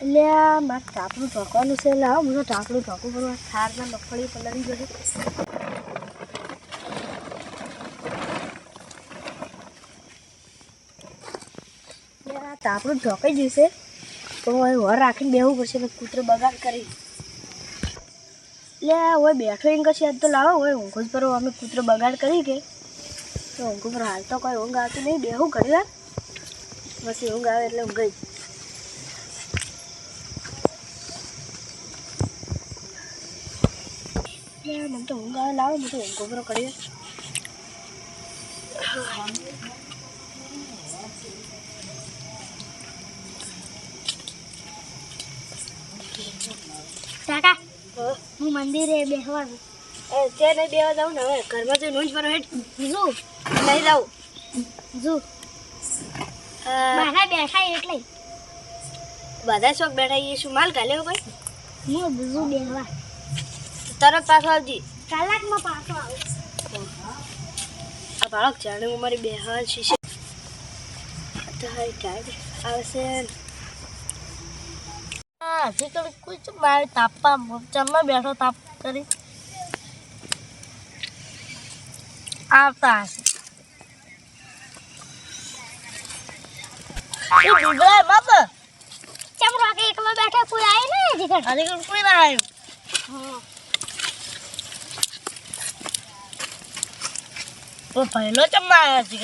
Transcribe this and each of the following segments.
એટલે આ મારે ટાપડું ઢોકવાનું છે. લાવો હું ટાપડું ઢોકું પડવા થારના મગફળી પલળી જશે એટલે ટાપડું ઢોકાઈ જશે તો હવે વર રાખીને બેહવું પડશે એટલે કૂતરો બગાડ કરી. એટલે હવે બેઠો એમ કશે આજ તો લાવો, હવે ઊંઘો જ પર અમે કૂતરો બગાડ કરી કે. તો ઊંઘ પર હાલ તો કોઈ ઊંઘ આવતી નહીં. બેહું ઘડી વાર બસ ઊંઘ આવે એટલે ઊંઘ જ. મને તો ઊંઘ આવે લાવો મને તો ઊંઘ ઉપર કરીએ કાકા હું મંદિરે બેસવાનું ત્યાં નહીં બેવા જાઉં ને હવે. ઘરમાં જઈને ઊંઘ પર હેઠ જુ લઈ જાઉં. જુ બધા બેઠા એટલે. બધા શોખ બેઠા એ શું માલ ગાલ્યો ભાઈ હું બીજું બેસવા તરત પાછો આવજી. કલાકમાં પાછો આવું આ બાળક જાણે હું મારી તારી ટાઈડ આવશે. હા હજી તો કોઈ છે મારે તાપવા ચમમાં બેઠો તાપ કરી. આવતા હશે. બીબલા બાપા. ચમરો કે એકલો બેઠો કોઈ આવ્યો ને હજી કોઈ ના આવ્યું તો પહેલો ચમમાં આવ્યો છે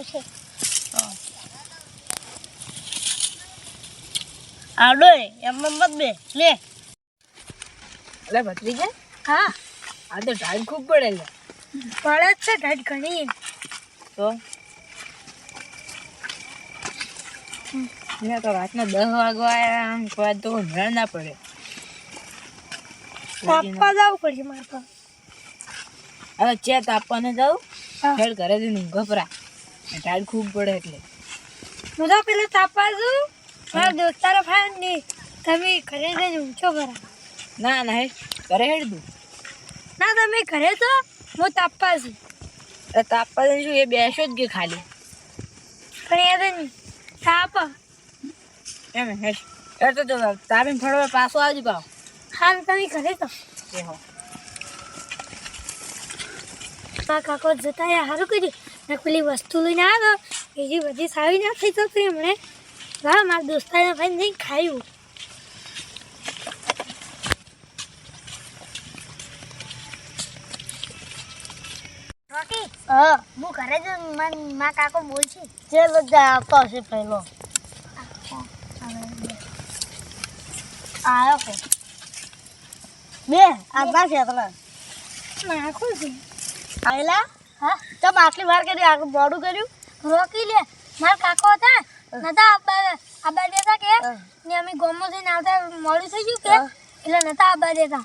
હશે. આવડો એમ મત બે. લે. ભત્રીજા? હા. આ તો ટાઈમ ખૂબ પડે લે. પડે જ છે ઢાઢ ઘણી તો? ને તો રાતના દસ વાગવા આવ્યા આમ કોઈ તો મેળ ના પડે. તાપવા જવું પડશે મારે તો હવે ચે તાપવાને જાઉં. હેડ ઘરે ઊંઘ ભરા ખૂબ પડે એટલે. હું તો પેલું તાપવા છું મારા દોસ્તારો ફાયન ને તમે ઘરે જઈને ઊંચો ભરા ના ના હે ઘરે હેડ દઉં ના તમે ઘરે છો. હું તાપવા છું તાપવા જઈને શું એ બેસો જ કે ખાલી. પણ એ તાપ. એમ હેશ એ તો તાપીને ફળવા પાછો આવજો પાવ હાલ તમે ઘરે તો એ હો. મારા કાકો જતા એ સારું કર્યું. ને પેલી વસ્તુ લઈને આવ્યો. બીજી બધી સારી ના થઈ જતી એમણે હા મારા દોસ્તારને ભાઈ જઈને ખાયું. હું. ઘરે જ મા કાકો બોલ છે જે બધા આવતો હશે પહેલો. આવ્યો બે. આ ના આપણા. નાખું છે. આવેલા હા? તમે આટલી વાર કરી આગળ મોડું કર્યું? રોકી લે. મારા કાકો હતા. નતા આબા આબા દેતા કે? ને અમે ગોમો જઈને આવતા મોડું થઈ ગયું કે? એટલે નતા આબા દેતા.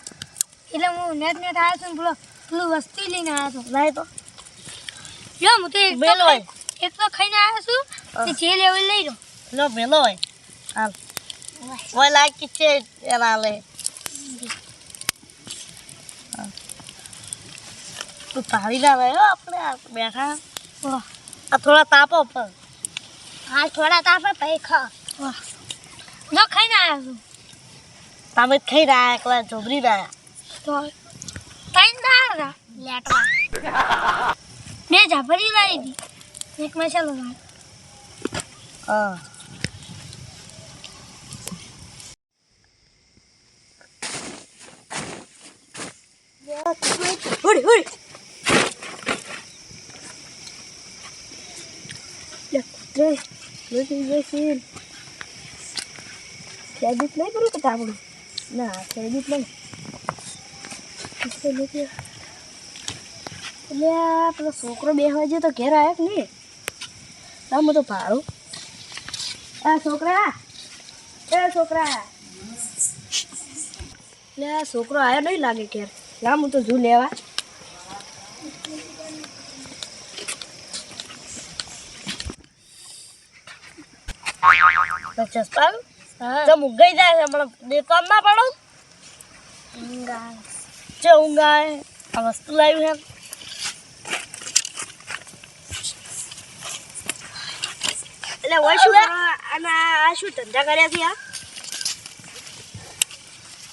એટલે હું નેટ નેટ આવ્યો છું પેલો પેલું વસ્તી લઈને આવ્યો છું. લાય તો. જો હું તો એક બેલો હોય. એક તો ખાઈને આવ્યો છું. તે જે લેવલ લઈ લો લો બેલો હોય. હાલ. ઓય લાગી છે એના લે. તું તાળી રહ્યો આપણે બેઠા. આ થોડા તાપો પર હા થોડા તાપે પછી ખા. ન ખાઈ ના આવ્યો તમે ખાઈ રહ્યા એકલા જોબરી રહ્યા. તો ત્રણ આવ્યા લેટવા. બે ઝાપરી લાવી હતી. એક મસાલો લાવી હા. ઉડી. ઉડી લે કૂતરે લોટી જશે ખેડૂત નહીં કરું કે તાબડું ના ખેડૂત નહીં. એટલે પેલો છોકરો બે વાગે તો ઘેર આવ્યો કે નહીં? આમ તો ભાડું. આ છોકરા, એ છોકરા. એટલે છોકરો આવ્યો નહીં લાગે ઘેર. ના હું તો જુ લેવા. પચાસ તો મુંગાઈ જાય હમણાં દુકાન ના પડો જે ઊંઘાય. આ વસ્તુ લાવ્યું છે. એટલે હોય શું અને આ શું ધંધા કર્યા છે આ?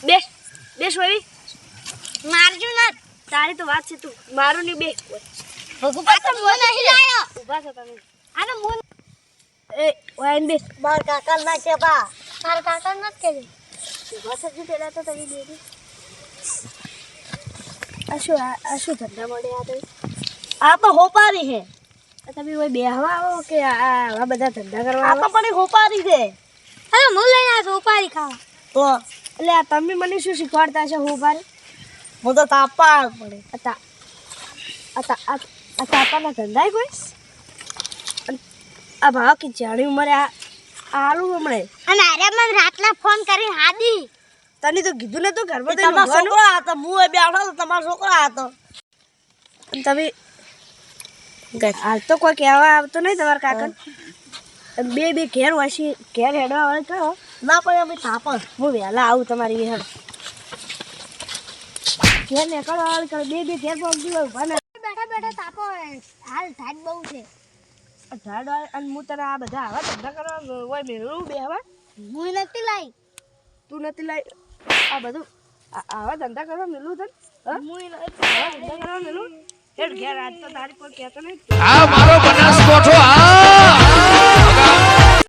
બેસ બેસ વળી મારજો ના. તારી તો વાત છે તું. મારું ની બે. ભગવાન તો મોં નહીં લાયો ઊભા એ વાઈન બેસ માર કાકા ના કે બા. તારા કાકા ના કે થજો પેલા તો તમે બે આ અશુ આ આ ધંધા મળે આ તો? આ તો હોપારી હે તમે કોઈ બેહવા આવો કે આ બધા ધંધા કરવા આ તો પણ એક હોપારી છે. અરે હું લઈને આ સોપારી ખાવા. તો? એટલે આ તમે મને શું શીખવાડતા છે હોપારી? હું તો તાપા પડે. અતા અતા આ આ તાપાના ધંધા કોઈ? આ ભાવ કે જાણી ઉંમરે આ આલુ હમણે. અને અરે મને રાતના ફોન કરી હાદી. તને તો કીધું ને તો ઘરમાં તો તમારો છોકરો હતો હું એ બેઠો તો તમારો છોકરો હતો. તમે હાલ તો કોઈ કહેવા આવતો નહીં તમારા કાકા. બે બે ઘેર વાસી ઘેર હેડવા વાળે કહો ના પણ અમે થાપણ. હું વહેલા આવું તમારી હેડ ઘેર નીકળવા વાળા કરો બે બે ઘેર પહોંચી ઊભા બેઠા બેઠા તાપો હાલ થાક બહુ છે. આ ડોલર અને હું તને આ બધા આવા ધંધા કરવા હોય મેળવું બે હવા? હું નથી લાઈ. તું નથી લાઈ? આ બધું આવા ધંધા કરવા મેળવું તને? ધંધા કરવા મેળવું હેડ ઘેર આજ તો તારી કોઈ કહેતો નહીં. આ મારો બનાસકોઠો આ